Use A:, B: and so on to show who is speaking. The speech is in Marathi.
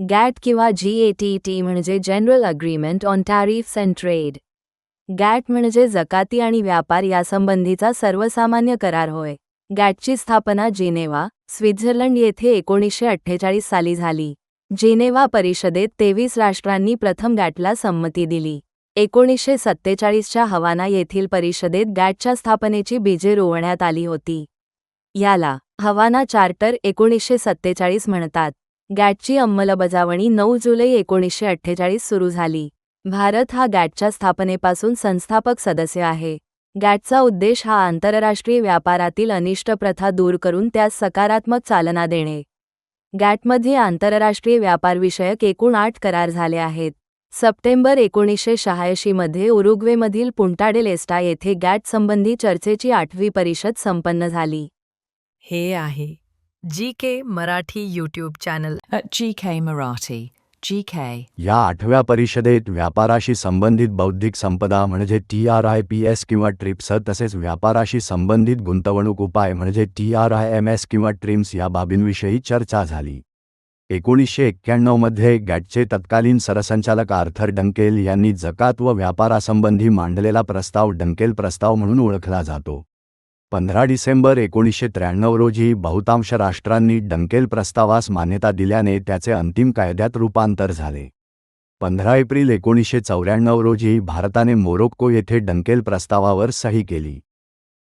A: गॅट किंवा जी म्हणजे general agreement on tariffs and trade GATT म्हणजे जकाती आणि व्यापार यासंबंधीचा सर्वसामान्य करार होय. गॅटची स्थापना जिनेवा स्वित्झर्लंड येथे एकोणीसशे अठ्ठेचाळीस साली झाली. जिनेवा परिषदेत तेवीस राष्ट्रांनी प्रथम गॅटला संमती दिली. एकोणीसशे सत्तेचाळीसच्या हवाना येथील परिषदेत गॅटच्या स्थापनेची बीजे रोवण्यात आली होती. याला हवाना चार्टर एकोणीसशे सत्तेचाळीस म्हणतात. गॅटची अंमलबजावणी नऊ जुलै एकोणीसशे अठ्ठेचाळीस सुरू झाली. भारत हा गॅटच्या स्थापनेपासून संस्थापक सदस्य आहे. गॅटचा उद्देश हा आंतरराष्ट्रीय व्यापारातील अनिष्ट प्रथा दूर करून त्यास सकारात्मक चालना देणे. गॅटमध्ये आंतरराष्ट्रीय व्यापारविषयक एकूण आठ करार झाले आहेत. सप्टेंबर एकोणीसशे शहाऐंशीमध्ये उरुग्वेमधील पुंटाडेलेस्टा येथे गॅट संबंधी चर्चेची आठवी परिषद संपन्न झाली.
B: हे आहे. G K Marathi YouTube channel
C: At GK Marathi, GK.
D: या आठव्या परिषदेत व्यापाराशी संबंधित बौद्धिक संपदा म्हणजे T R I P S किंवा ट्रिप्स तसेच व्यापाराशी संबंधित गुंतवणूक उपाय म्हणजे T R I M S किंवा ट्रिम्स या बाबींविषयी चर्चा झाली. एकोणीसशे एक्क्याण्णवमध्ये गॅटचे तत्कालीन सरसंचालक आर्थर डंकेल यांनी जकात व व्यापारासंबंधी मांडलेला प्रस्ताव डंकेल प्रस्ताव म्हणून ओळखला जातो. पंधरा डिसेंबर एकोणीसशे त्र्याण्णव रोजी बहुतांश राष्ट्रांनी डंकेल प्रस्तावास मान्यता दिल्याने त्याचे अंतिम कायद्यात रूपांतर झाले. पंधरा एप्रिल एकोणीसशे चौऱ्याण्णव रोजी भारताने मोरोक्को येथे डंकेल प्रस्तावावर सही केली.